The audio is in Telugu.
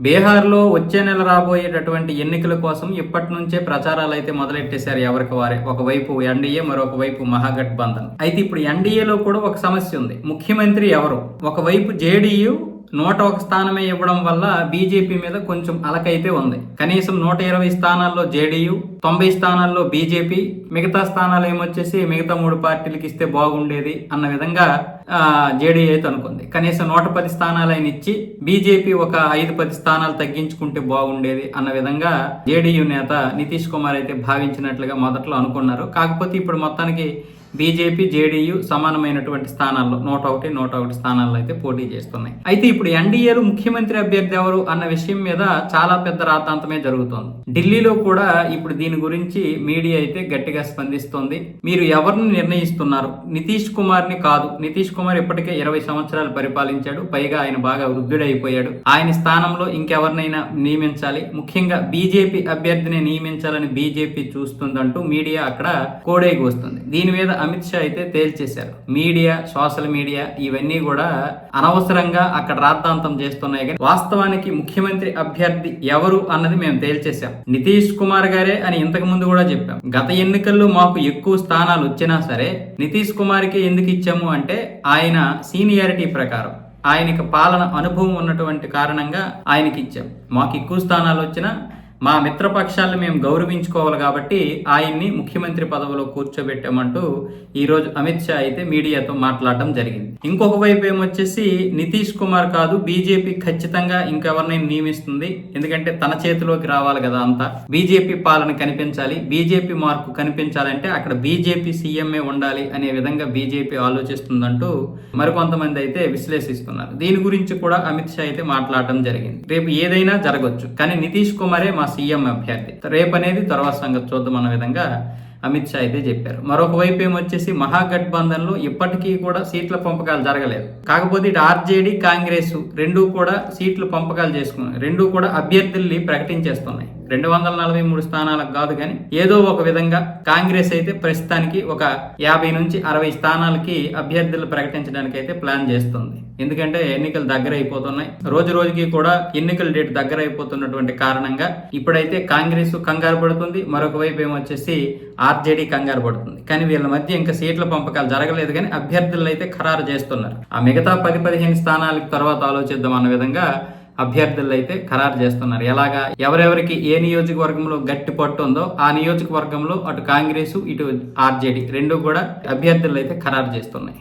బీహార్లో వచ్చే నెల రాబోయేటటువంటి ఎన్నికల కోసం ఇప్పటి నుంచే ప్రచారాలు అయితే మొదలెట్టేశారు ఎవరికి వారే. ఒకవైపు ఎన్డీఏ మరొక వైపు మహాగఠబంధన్. అయితే ఇప్పుడు ఎన్డీఏలో కూడా ఒక సమస్య ఉంది. ముఖ్యమంత్రి ఎవరు? ఒకవైపు జేడీయూ నూట ఒక స్థానమే ఇవ్వడం వల్ల బీజేపీ మీద కొంచెం అలకైతే ఉంది. కనీసం నూట ఇరవై స్థానాల్లో జేడీయూ తొంభై స్థానాల్లో బీజేపీ మిగతా స్థానాలు ఏమొచ్చేసి మిగతా మూడు పార్టీలకు ఇస్తే బాగుండేది అన్న విధంగా జేడీయూ అయితే అనుకుంది. కనీసం నూట పది స్థానాలైన ఇచ్చి బీజేపీ ఒక ఐదు పది స్థానాలు తగ్గించుకుంటే బాగుండేది అన్న విధంగా జేడీయూ నేత నితీష్ కుమార్ అయితే భావించినట్లుగా మొదట్లో అనుకున్నారు. కాకపోతే ఇప్పుడు మొత్తానికి బీజేపీ జేడీయూ సమానమైనటువంటి స్థానాల్లో నూట ఒకటి నూట ఒకటి స్థానాల్లో అయితే పోటీ చేస్తున్నాయి. అయితే ఇప్పుడు ఎన్డీఏలు ముఖ్యమంత్రి అభ్యర్థి ఎవరు అన్న విషయం మీద చాలా పెద్ద రాతాంతమే జరుగుతోంది. ఢిల్లీలో కూడా ఇప్పుడు దీని గురించి మీడియా అయితే గట్టిగా స్పందిస్తోంది. మీరు ఎవరిని నిర్ణయిస్తున్నారు? నితీష్ కుమార్ని కాదు. నితీష్ కుమార్ ఇప్పటికే ఇరవై సంవత్సరాలు పరిపాలించాడు. పైగా ఆయన బాగా వృద్ధుడైపోయాడు. ఆయన స్థానంలో ఇంకెవరినైనా నియమించాలి. ముఖ్యంగా బీజేపీ అభ్యర్థిని నియమించాలని బీజేపీ చూస్తుందంటూ మీడియా అక్కడ కోడేగి వస్తుంది దీని మీద అమిత్ షా అయితే తేల్చేశారు. మీడియా సోషల్ మీడియా ఇవన్నీ కూడా అనవసరంగా అక్కడ రాద్ధాంతం చేస్తున్నాయి కానీ వాస్తవానికి ముఖ్యమంత్రి అభ్యర్థి ఎవరు అన్నది మేము తేల్చేశాం. నితీష్ కుమార్ గారే అని ఇంతకు ముందు కూడా చెప్పాం. గత ఎన్నికల్లో మాకు ఎక్కువ స్థానాలు వచ్చినా సరే నితీష్ కుమార్కి ఎందుకు ఇచ్చాము అంటే ఆయన సీనియారిటీ ప్రకారం. ఆయనకి పాలన అనుభవం ఉన్నటువంటి కారణంగా ఆయనకి ఇచ్చాం. మాకు ఎక్కువ స్థానాలు వచ్చినా మా మిత్రపక్షాలను మేము గౌరవించుకోవాలి కాబట్టి ఆయన్ని ముఖ్యమంత్రి పదవిలో కూర్చోబెట్టామంటూ ఈరోజు అమిత్ షా అయితే మీడియాతో మాట్లాడడం జరిగింది. ఇంకొక వైపు ఏమొచ్చేసి నితీష్ కుమార్ కాదు బీజేపీ ఖచ్చితంగా ఇంకెవరినైనా నియమిస్తుంది. ఎందుకంటే తన చేతిలోకి రావాలి కదా అంతా. బీజేపీ పాలన కనిపించాలి బీజేపీ మార్పు కనిపించాలంటే అక్కడ బీజేపీ సీఎంఏ ఉండాలి అనే విధంగా బీజేపీ ఆలోచిస్తుందంటూ మరికొంతమంది అయితే విశ్లేషిస్తున్నారు. దీని గురించి కూడా అమిత్ షా అయితే మాట్లాడడం జరిగింది. రేపు ఏదైనా జరగవచ్చు కానీ నితీష్ కుమారే మా సీఎం అభ్యర్థి. రేపు అనేది తర్వాత సంగతి చూద్దాం అన్న విధంగా అమిత్ షా అయితే చెప్పారు. మరొక వైపు ఏమొచ్చేసి మహాగఠబంధన్లో ఇప్పటికీ కూడా సీట్ల పంపకాలు జరగలేదు. కాకపోతే ఇటు ఆర్జేడీ కాంగ్రెస్ రెండు కూడా సీట్లు పంపకాలు చేసుకున్నాయి. రెండు కూడా అభ్యర్థుల్ని ప్రకటించేస్తున్నాయి. రెండు వందల నలభై మూడు స్థానాలకు కాదు కానీ ఏదో ఒక విధంగా కాంగ్రెస్ అయితే ప్రస్తుతానికి ఒక యాభై నుంచి అరవై స్థానాలకి అభ్యర్థులు ప్రకటించడానికి అయితే ప్లాన్ చేస్తుంది. ఎందుకంటే ఎన్నికలు దగ్గర అయిపోతున్నాయి. రోజు రోజుకి కూడా ఎన్నికల డేట్ దగ్గర అయిపోతున్నటువంటి కారణంగా ఇప్పుడైతే కాంగ్రెస్ కంగారు పడుతుంది. మరొక వైపు ఏమొచ్చేసి ఆర్జేడీ కంగారు పడుతుంది. కానీ వీళ్ళ మధ్య ఇంకా సీట్ల పంపకాలు జరగలేదు కానీ అభ్యర్థులు అయితే ఖరారు చేస్తున్నారు. ఆ మిగతా పది పదిహేను స్థానాలకు తర్వాత ఆలోచిద్దాం అన్న విధంగా అభ్యర్థులు అయితే ఖరారు చేస్తున్నారు. ఎలాగా? ఎవరెవరికి ఏ నియోజకవర్గంలో గట్టి పట్టు ఉందో ఆ నియోజకవర్గంలో అటు కాంగ్రెస్ ఇటు ఆర్జేడీ రెండు కూడా అభ్యర్థులు అయితే ఖరారు చేస్తున్నాయి.